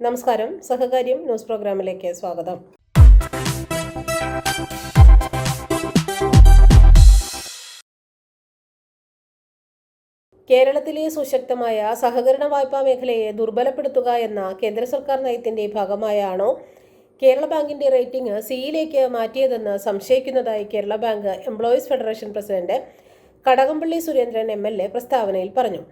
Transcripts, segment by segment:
നമസ്കാരം. സഹകാര്യം ന്യൂസ് പ്രോഗ്രാമിലേക്ക് സ്വാഗതം. കേരളത്തിലെ സുശക്തമായ സഹകരണ വായ്പാ മേഖലയെ ദുർബലപ്പെടുത്തുക എന്ന കേന്ദ്ര സർക്കാർ നയത്തിന്റെ ഭാഗമായാണോ കേരള ബാങ്കിന്റെ റേറ്റിംഗ് സിയിലേക്ക് മാറ്റിയതെന്ന് സംശയിക്കുന്നതായി Kerala bank employees federation president Kadakampally Surendran M പ്രസ്താവനയിൽ പറഞ്ഞു.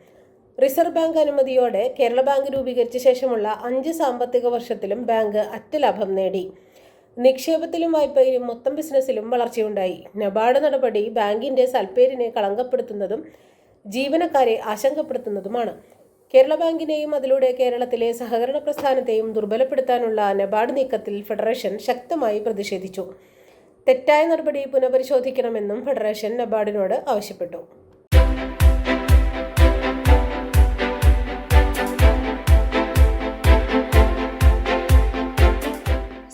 റിസർവ് ബാങ്ക് അനുമതിയോടെ കേരള ബാങ്ക് രൂപീകരിച്ച ശേഷമുള്ള അഞ്ച് സാമ്പത്തിക വർഷത്തിലും ബാങ്ക് അറ്റ ലാഭം നേടി. നിക്ഷേപത്തിലും വായ്പയിലും മൊത്തം ബിസിനസ്സിലും വളർച്ചയുണ്ടായി. നബാർഡ് നടപടി ബാങ്കിന്റെ സൽപ്പേരിനെ കളങ്കപ്പെടുത്തുന്നതും ജീവനക്കാരെ ആശങ്കപ്പെടുത്തുന്നതുമാണ്. കേരള ബാങ്കിനെയും അതിലൂടെ കേരളത്തിലെ സഹകരണ പ്രസ്ഥാനത്തെയും ദുർബലപ്പെടുത്താനുള്ള നബാർഡ് നീക്കത്തിൽ ഫെഡറേഷൻ ശക്തമായി പ്രതിഷേധിച്ചു. തെറ്റായ നടപടി പുനഃപരിശോധിക്കണമെന്നും ഫെഡറേഷൻ നബാർഡിനോട് ആവശ്യപ്പെട്ടു.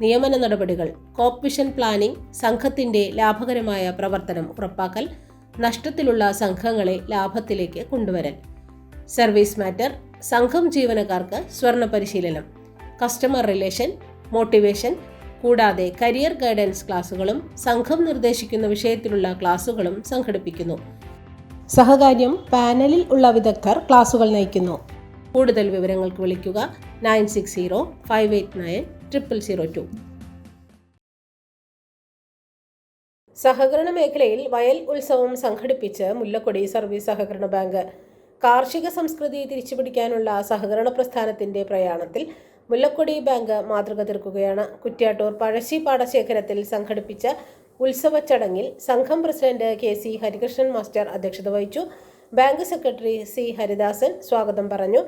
നിയമന നടപടികൾ കോപ്പിഷൻ പ്ലാനിംഗ് സംഘത്തിന്റെ ലാഭകരമായ പ്രവർത്തനം ഉറപ്പാക്കൽ നഷ്ടത്തിലുള്ള സംഘങ്ങളെ ലാഭത്തിലേക്ക് കൊണ്ടുവരൽ. സർവീസ് മാറ്റർ സംഘം ജീവനക്കാർക്ക് സ്വർണ പരിശീലനം. കസ്റ്റമർ റിലേഷൻ മോട്ടിവേഷൻ കൂടാതെ കരിയർ ഗൈഡൻസ് ക്ലാസുകളും സംഘം നിർദ്ദേശിക്കുന്ന വിഷയത്തിലുള്ള ക്ലാസുകളും സംഘടിപ്പിക്കുന്നു. സഹകാര്യം പാനലിൽ ഉള്ള വിദഗ്ധർ ക്ലാസുകൾ നയിക്കുന്നു. കൂടുതൽ വിവരങ്ങൾക്ക് വിളിക്കുക nine six zero five eight nine triple zero two സഹകരണ മേഖലയിൽ വയൽ ഉത്സവം സംഘടിപ്പിച്ച് മുല്ലക്കൊടി സർവീസ് സഹകരണ ബാങ്ക്. കാർഷിക സംസ്കൃതി തിരിച്ചുപിടിക്കാനുള്ള സഹകരണ പ്രസ്ഥാനത്തിന്റെ പ്രയാണത്തിൽ മുല്ലക്കൊടി ബാങ്ക് മാതൃക തീർക്കുകയാണ്. കുറ്റ്യാട്ടൂർ പഴശ്ശി പാടശേഖരത്തിൽ സംഘടിപ്പിച്ച ഉത്സവ ചടങ്ങിൽ സംഘം president K C Harikrishnan master അധ്യക്ഷത വഹിച്ചു. ബാങ്ക് സെക്രട്ടറി സി ഹരിദാസൻ സ്വാഗതം പറഞ്ഞു.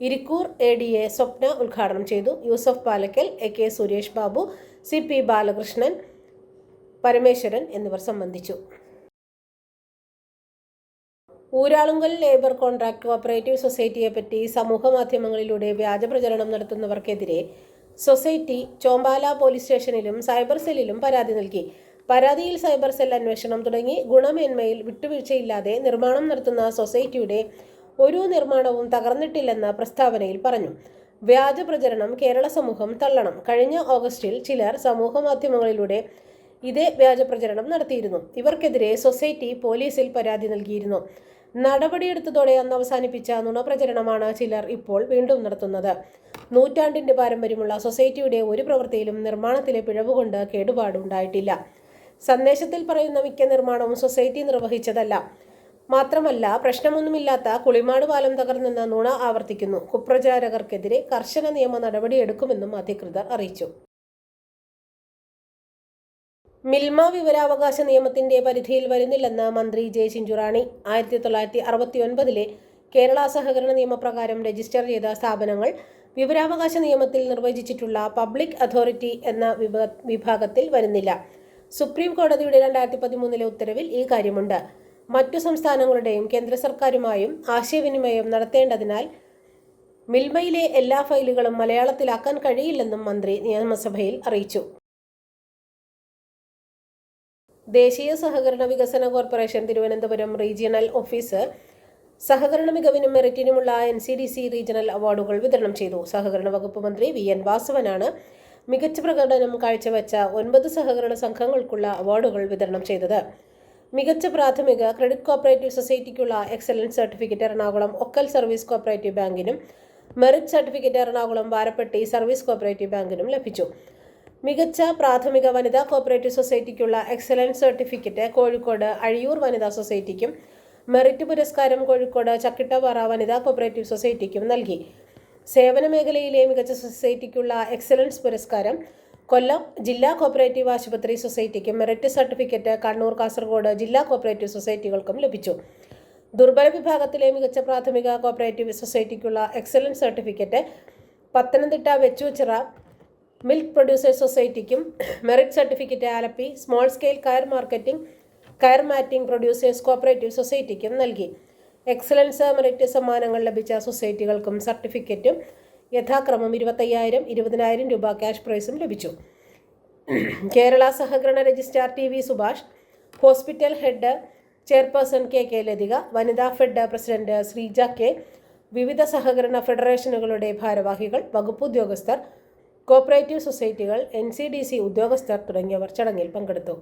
Irikkur A D A Swapna ഉദ്ഘാടനം ചെയ്തു. Yusuf Palakkal A K Suresh Babu C P Balakrishnan Parameswaran എന്നിവർ സംബന്ധിച്ചു. ഊരാളുങ്കൽ ലേബർ കോൺട്രാക്ട് കോപ്പറേറ്റീവ് സൊസൈറ്റിയെ പറ്റി സമൂഹ മാധ്യമങ്ങളിലൂടെ വ്യാജ പ്രചരണം നടത്തുന്നവർക്കെതിരെ സൊസൈറ്റി ചോമ്പാല പോലീസ് സ്റ്റേഷനിലും സൈബർ സെല്ലിലും പരാതി നൽകി. പരാതിയിൽ സൈബർ സെൽ അന്വേഷണം തുടങ്ങി. ഗുണമേന്മയിൽ വിട്ടുവീഴ്ചയില്ലാതെ നിർമ്മാണം നടത്തുന്ന സൊസൈറ്റിയുടെ ഒരു നിർമ്മാണവും തകർന്നിട്ടില്ലെന്ന പ്രസ്താവനയിൽ പറഞ്ഞു. വ്യാജ പ്രചരണം കേരള സമൂഹം തള്ളണം. കഴിഞ്ഞ ഓഗസ്റ്റിൽ ചിലർ സമൂഹ മാധ്യമങ്ങളിലൂടെ ഇതേ വ്യാജ പ്രചരണം നടത്തിയിരുന്നു. ഇവർക്കെതിരെ സൊസൈറ്റി പോലീസിൽ പരാതി നൽകിയിരുന്നു. നടപടിയെടുത്തതോടെ അന്ന് അവസാനിപ്പിച്ച നുണപ്രചരണമാണ് ചിലർ ഇപ്പോൾ വീണ്ടും നടത്തുന്നത്. നൂറ്റാണ്ടിന്റെ പാരമ്പര്യമുള്ള സൊസൈറ്റിയുടെ ഒരു പ്രവൃത്തിയിലും നിർമ്മാണത്തിലെ പിഴവുകൊണ്ട് കേടുപാടുണ്ടായിട്ടില്ല. സന്ദേശത്തിൽ പറയുന്ന മിക്ക നിർമ്മാണവും സൊസൈറ്റി നിർവഹിച്ചതല്ല. മാത്രമല്ല പ്രശ്നമൊന്നുമില്ലാത്ത കുളിമാട് പാലം തകർന്നെന്ന നുണ ആവർത്തിക്കുന്നു. കുപ്രചാരകർക്കെതിരെ കർശന നിയമ നടപടിയെടുക്കുമെന്നും അധികൃതർ അറിയിച്ചു. മിൽമ വിവരാവകാശ നിയമത്തിന്റെ പരിധിയിൽ വരുന്നില്ലെന്ന് മന്ത്രി ജെ ചിഞ്ചുറാണി ആയിരത്തി തൊള്ളായിരത്തി അറുപത്തി ഒൻപതിലെ കേരള സഹകരണ നിയമപ്രകാരം രജിസ്റ്റർ ചെയ്ത സ്ഥാപനങ്ങൾ വിവരാവകാശ നിയമത്തിൽ നിർവചിച്ചിട്ടുള്ള പബ്ലിക് അതോറിറ്റി എന്ന വിഭാഗത്തിൽ വരുന്നില്ല. സുപ്രീം കോടതിയുടെ രണ്ടായിരത്തി പതിമൂന്നിലെ ഉത്തരവിൽ ഈ കാര്യമുണ്ട്. മറ്റു സംസ്ഥാനങ്ങളുടെയും കേന്ദ്ര സർക്കാരുമായും ആശയവിനിമയം നടത്തേണ്ടതിനാൽ മിൽമയിലെ എല്ലാ ഫയലുകളും മലയാളത്തിലാക്കാൻ കഴിയില്ലെന്നും മന്ത്രി നിയമസഭയിൽ അറിയിച്ചു. ദേശീയ സഹകരണ വികസന കോർപ്പറേഷൻ തിരുവനന്തപുരം റീജിയണൽ ഓഫീസ് സഹകരണ മികവിനും മെറിറ്റിനുമുള്ള N C D C regional അവാർഡുകൾ വിതരണം ചെയ്തു. സഹകരണ വകുപ്പ് മന്ത്രി വി എൻ വാസവനാണ് മികച്ച പ്രകടനം കാഴ്ചവെച്ച ഒൻപത് സഹകരണ സംഘങ്ങൾക്കുള്ള അവാർഡുകൾ വിതരണം ചെയ്തത്. മികച്ച പ്രാഥമിക credit cooperative സൊസൈറ്റിക്കുള്ള excellence certificate Ernakulam Okkal service cooperative ബാങ്കിനും merit certificate Ernakulam Varappetty service cooperative ബാങ്കിനും ലഭിച്ചു. മികച്ച പ്രാഥമിക വനിതാ കോപ്പറേറ്റീവ് സൊസൈറ്റിക്കുള്ള എക്സലൻസ് സർട്ടിഫിക്കറ്റ് കോഴിക്കോട് അഴിയൂർ വനിതാ സൊസൈറ്റിക്കും മെറിറ്റ് പുരസ്കാരം കോഴിക്കോട് ചക്കിട്ടപാറ വനിതാ കോപ്പറേറ്റീവ് സൊസൈറ്റിക്കും നൽകി. സേവന മേഖലയിലെ മികച്ച സൊസൈറ്റിക്കുള്ള എക്സലൻസ് പുരസ്കാരം കൊല്ലം ജില്ലാ കോപ്പറേറ്റീവ് ആശുപത്രി സൊസൈറ്റിക്കും മെറിറ്റ് സർട്ടിഫിക്കറ്റ് കണ്ണൂർ കാസർഗോഡ് ജില്ലാ കോപ്പറേറ്റീവ് സൊസൈറ്റികൾക്കും ലഭിച്ചു. ദുർബല വിഭാഗത്തിലെ മികച്ച പ്രാഥമിക cooperative സൊസൈറ്റിക്കുള്ള excellence certificate Pathanamthitta Vechoochira milk producers സൊസൈറ്റിക്കും merit certificate Alleppey small scale coir marketing coir matting producers cooperative സൊസൈറ്റിക്കും നൽകി. എക്സലൻസ് മെറിറ്റ് സമ്മാനങ്ങൾ ലഭിച്ച സൊസൈറ്റികൾക്കും സർട്ടിഫിക്കറ്റും യഥാക്രമം ഇരുപത്തയ്യായിരം ഇരുപതിനായിരം രൂപ ക്യാഷ് പ്രൈസും ലഭിച്ചു. കേരള സഹകരണ registrar T V Subhash hospital head chairperson K K Lathika Vanitha fed president Sreeja K വിവിധ സഹകരണ ഫെഡറേഷനുകളുടെ ഭാരവാഹികൾ വകുപ്പ് ഉദ്യോഗസ്ഥർ cooperative societies N C D C ഉദ്യോഗസ്ഥർ തുടങ്ങിയവർ ചടങ്ങിൽ പങ്കെടുത്തു.